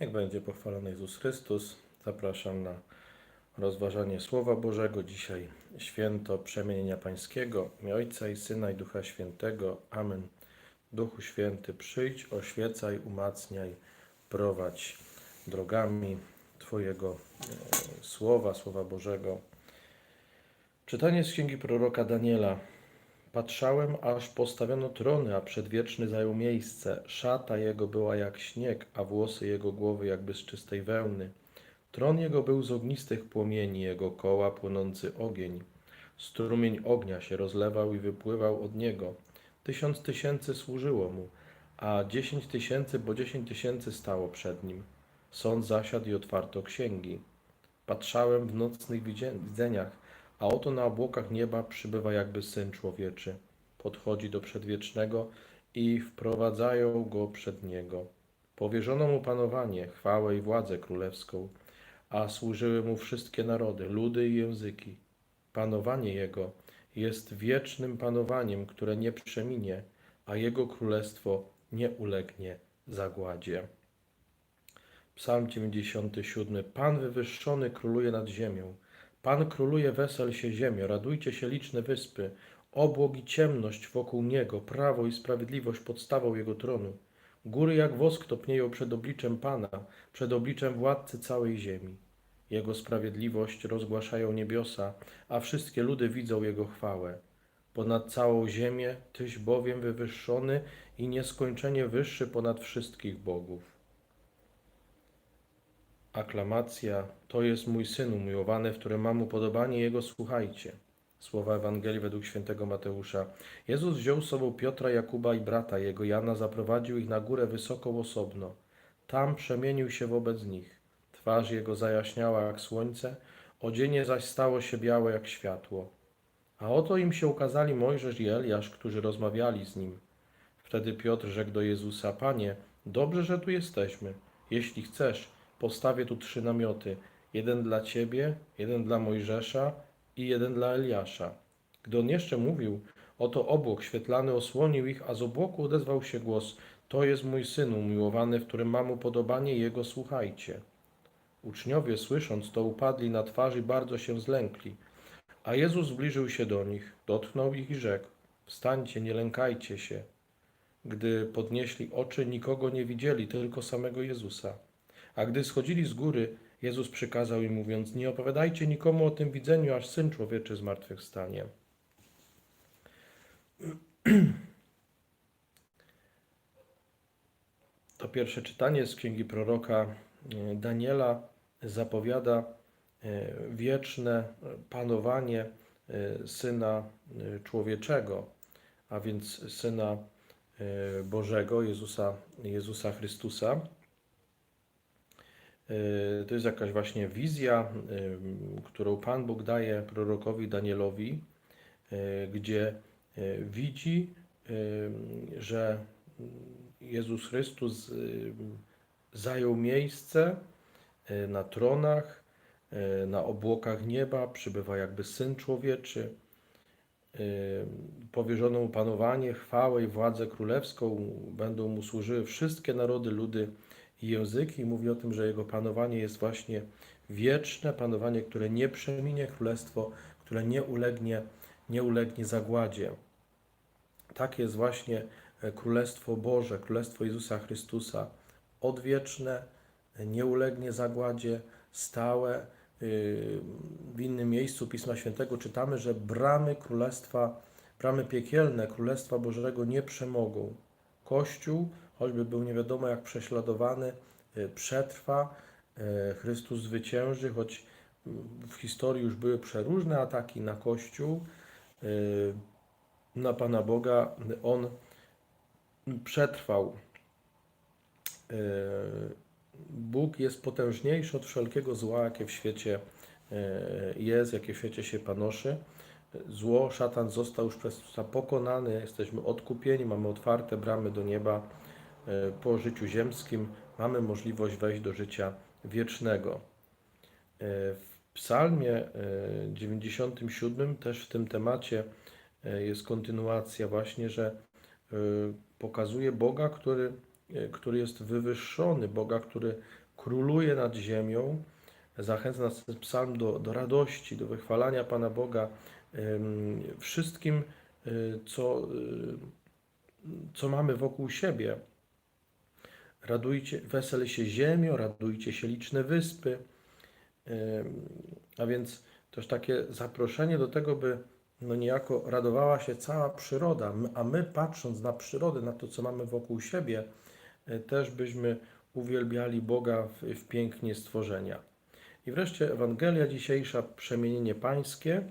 Jak będzie pochwalony Jezus Chrystus, zapraszam na rozważanie Słowa Bożego. Dzisiaj święto przemienienia Pańskiego, imię Ojca i Syna i Ducha Świętego. Amen. Duchu Święty, przyjdź, oświecaj, umacniaj, prowadź drogami Twojego e, Słowa, Słowa Bożego. Czytanie z księgi proroka Daniela. Patrzałem, aż postawiono trony, a przedwieczny zajął miejsce. Szata jego była jak śnieg, a włosy jego głowy jakby z czystej wełny. Tron jego był z ognistych płomieni, jego koła płonący ogień. Strumień ognia się rozlewał i wypływał od niego. Tysiąc tysięcy służyło mu, a dziesięć tysięcy po dziesięć tysięcy stało przed nim. Sąd zasiadł i otwarto księgi. Patrzałem w nocnych widzeniach, a oto na obłokach nieba przybywa jakby Syn Człowieczy. Podchodzi do Przedwiecznego i wprowadzają go przed Niego. Powierzono mu panowanie, chwałę i władzę królewską, a służyły mu wszystkie narody, ludy i języki. Panowanie Jego jest wiecznym panowaniem, które nie przeminie, a Jego królestwo nie ulegnie zagładzie. Psalm 97. Pan wywyższony króluje nad ziemią. Pan króluje, wesel się ziemio, radujcie się liczne wyspy. Obłok i ciemność wokół Niego, prawo i sprawiedliwość podstawą Jego tronu. Góry jak wosk topnieją przed obliczem Pana, przed obliczem władcy całej ziemi. Jego sprawiedliwość rozgłaszają niebiosa, a wszystkie ludy widzą Jego chwałę. Ponad całą ziemię Tyś bowiem wywyższony i nieskończenie wyższy ponad wszystkich bogów. Aklamacja, to jest mój syn umiłowany, w którym mam upodobanie Jego, słuchajcie. Słowa Ewangelii według świętego Mateusza. Jezus wziął z sobą Piotra, Jakuba i brata jego, Jana, zaprowadził ich na górę wysoką osobno. Tam przemienił się wobec nich. Twarz jego zajaśniała jak słońce, odzienie zaś stało się białe jak światło. A oto im się ukazali Mojżesz i Eliasz, którzy rozmawiali z nim. Wtedy Piotr rzekł do Jezusa, Panie, dobrze, że tu jesteśmy. Jeśli chcesz, postawię tu trzy namioty. Jeden dla Ciebie, jeden dla Mojżesza i jeden dla Eliasza. Gdy on jeszcze mówił, oto obłok świetlany osłonił ich, a z obłoku odezwał się głos, to jest mój syn umiłowany, w którym mam upodobanie jego, słuchajcie. Uczniowie słysząc to upadli na twarz i bardzo się zlękli. A Jezus zbliżył się do nich, dotknął ich i rzekł, wstańcie, nie lękajcie się. Gdy podnieśli oczy, nikogo nie widzieli, tylko samego Jezusa. A gdy schodzili z góry, Jezus przykazał im, mówiąc: Nie opowiadajcie nikomu o tym widzeniu, aż syn człowieczy zmartwychwstanie. To pierwsze czytanie z księgi proroka e, Daniela zapowiada e, wieczne panowanie e, syna człowieczego, a więc syna Bożego, Jezusa, Jezusa Chrystusa. Y, To jest jakaś właśnie wizja, y, którą Pan Bóg daje prorokowi Danielowi, y, gdzie widzi, że Jezus Chrystus zajął miejsce na tronach, na obłokach nieba, przybywa jakby Syn Człowieczy. Powierzono mu panowanie, chwałę i władzę królewską, będą mu służyły wszystkie narody, ludy i mówi o tym, że jego panowanie jest właśnie wieczne, panowanie, które nie przeminie, królestwo, które nie ulegnie, nie ulegnie zagładzie. Takie jest właśnie e, Królestwo Boże, Królestwo Jezusa Chrystusa, odwieczne, e, nie ulegnie zagładzie, stałe. Y, W innym miejscu Pisma Świętego czytamy, że bramy Królestwa, bramy piekielne Królestwa Bożego nie przemogą. Kościół, choćby był nie wiadomo jak prześladowany, y, przetrwa, y, Chrystus zwycięży, choć mm, w historii już były przeróżne ataki na Kościół, y, na Pana Boga, On przetrwał. Bóg jest potężniejszy od wszelkiego zła, jakie w świecie jest, jakie w świecie się panoszy. Zło, szatan został już przez Chrystusa pokonany, jesteśmy odkupieni, mamy otwarte bramy do nieba. Y, Po życiu ziemskim mamy możliwość wejść do życia wiecznego. Y, W Psalmie y, 97 też w tym temacie jest kontynuacja właśnie, że pokazuje Boga, który, który jest wywyższony, Boga, który króluje nad ziemią. Zachęca nas ten psalm do, do radości, do wychwalania Pana Boga wszystkim, co, co mamy wokół siebie. Radujcie, wesel się ziemio, radujcie się liczne wyspy. A więc też takie zaproszenie do tego, by no niejako radowała się cała przyroda, a my patrząc na przyrodę, na to, co mamy wokół siebie, e, też byśmy uwielbiali Boga w, w pięknie stworzenia. I wreszcie Ewangelia dzisiejsza, przemienienie pańskie.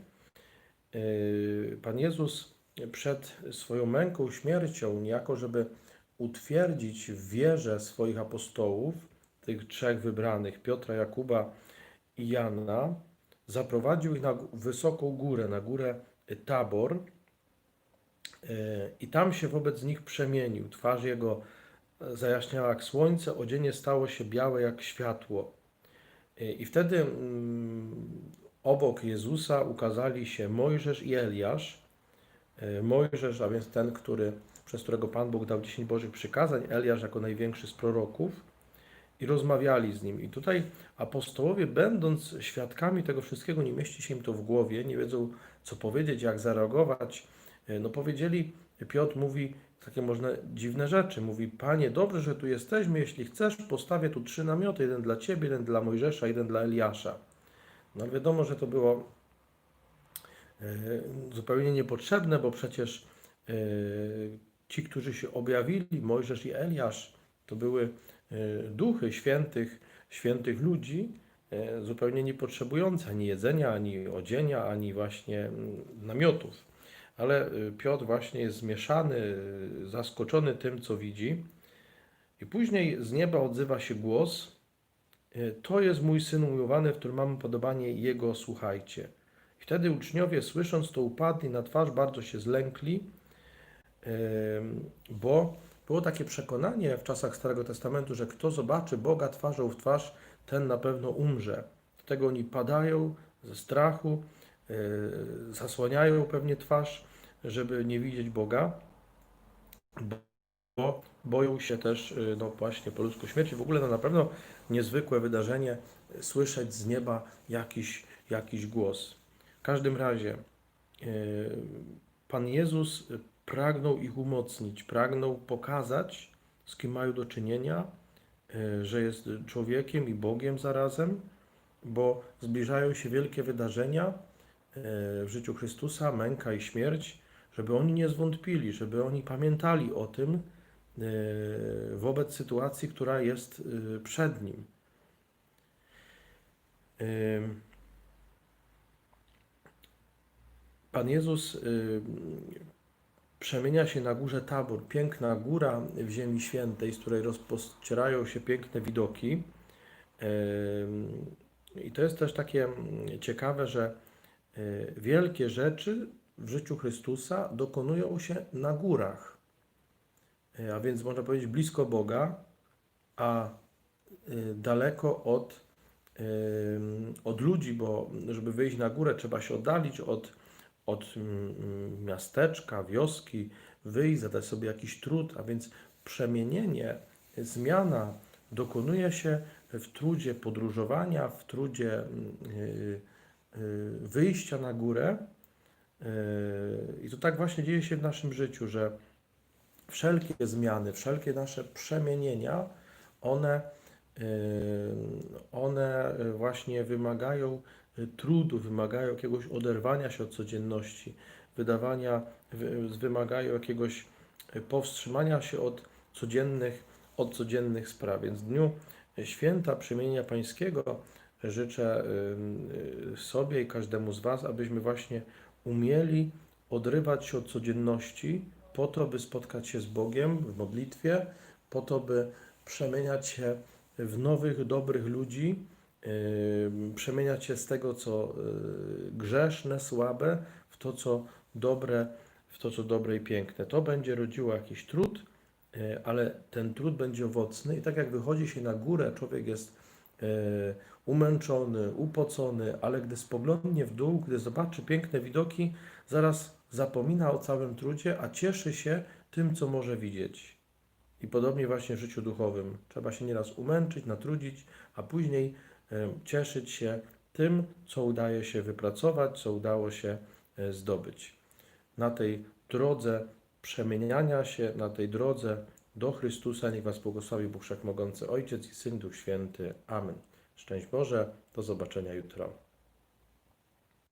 Yy, Pan Jezus przed swoją męką, śmiercią, niejako żeby utwierdzić w wierze swoich apostołów, tych trzech wybranych, Piotra, Jakuba i Jana, zaprowadził ich na wysoką górę, na górę Tabor yy, i tam się wobec nich przemienił. Twarz jego zajaśniała jak słońce, odzienie stało się białe jak światło. I wtedy mm, obok Jezusa ukazali się Mojżesz i Eliasz. Yy, Mojżesz, a więc ten, który, przez którego Pan Bóg dał 10 Bożych przykazań, Eliasz jako największy z proroków i rozmawiali z nim. I tutaj apostołowie, będąc świadkami tego wszystkiego, nie mieści się im to w głowie, nie wiedzą, co powiedzieć, jak zareagować. Yy, No powiedzieli, Piotr mówi takie można dziwne rzeczy. Mówi, Panie, dobrze, że tu jesteśmy, jeśli chcesz, postawię tu trzy namioty, jeden dla Ciebie, jeden dla Mojżesza, jeden dla Eliasza. No wiadomo, że to było e, zupełnie niepotrzebne, bo przecież e, ci, którzy się objawili, Mojżesz i Eliasz, to były e, duchy świętych, świętych ludzi, e, zupełnie nie potrzebujące ani jedzenia, ani odzienia, ani właśnie mm, namiotów. Ale e, Piotr właśnie jest zmieszany, e, zaskoczony tym, co widzi. I później z nieba odzywa się głos, E, To jest mój syn umiłowany, w którym mam podobanie jego, słuchajcie. Wtedy uczniowie, słysząc to, upadli na twarz, bardzo się zlękli, bo było takie przekonanie w czasach Starego Testamentu, że kto zobaczy Boga twarzą w twarz, ten na pewno umrze. Dlatego oni padają ze strachu, e, zasłaniają pewnie twarz, żeby nie widzieć Boga, bo boją się też, y, no właśnie, po ludzku śmierci. W ogóle no na pewno niezwykłe wydarzenie, słyszeć z nieba jakiś, jakiś głos. W każdym razie y, Pan Jezus pragnął ich umocnić, pragnął pokazać, z kim mają do czynienia, y, że jest człowiekiem i Bogiem zarazem, bo zbliżają się wielkie wydarzenia y, w życiu Chrystusa, męka i śmierć, żeby oni nie zwątpili, żeby oni pamiętali o tym wobec sytuacji, która jest przed nim. Pan Jezus y, przemienia się na górze Tabor, piękna góra w Ziemi Świętej, z której rozpościerają się piękne widoki. I to jest też takie mm, ciekawe, że y, wielkie rzeczy w życiu Chrystusa dokonują się na górach. Y, A więc można powiedzieć blisko Boga, a y, daleko od, od ludzi, bo żeby wyjść na górę, trzeba się oddalić od, od mm, miasteczka, wioski, wyjść, zadać sobie jakiś trud, a więc przemienienie, zmiana dokonuje się w trudzie podróżowania, w trudzie mm, y, y, wyjścia na górę. Y, I to tak właśnie dzieje się w naszym życiu, że wszelkie zmiany, wszelkie nasze przemienienia, one, one właśnie wymagają y, trudu, wymagają jakiegoś oderwania się od codzienności, wydawania, wy- wymagają jakiegoś y, powstrzymania się od codziennych, od codziennych spraw. Więc w dniu święta przemienia Pańskiego życzę y, sobie i każdemu z Was, abyśmy właśnie umieli odrywać się od codzienności, po to, by spotkać się z Bogiem w modlitwie, po to, by przemieniać się w nowych, dobrych ludzi, yy, przemieniać się z tego, co yy, grzeszne, słabe, w to, co dobre, w to, co dobre i piękne. To będzie rodziło jakiś trud, yy, ale ten trud będzie owocny i tak jak wychodzi się na górę, człowiek jest umęczony, upocony, ale gdy spoglądnie w dół, gdy zobaczy piękne widoki, zaraz zapomina o całym trudzie, a cieszy się tym, co może widzieć. I podobnie właśnie w życiu duchowym. Trzeba się nieraz umęczyć, natrudzić, a później cieszyć się tym, co udaje się wypracować, co udało się e, zdobyć. Na tej drodze przemieniania się, na tej drodze do Chrystusa niech Was błogosławi Bóg Wszechmogący, Ojciec i Syn, Duch Święty. Amen. Szczęść Boże, do zobaczenia jutro.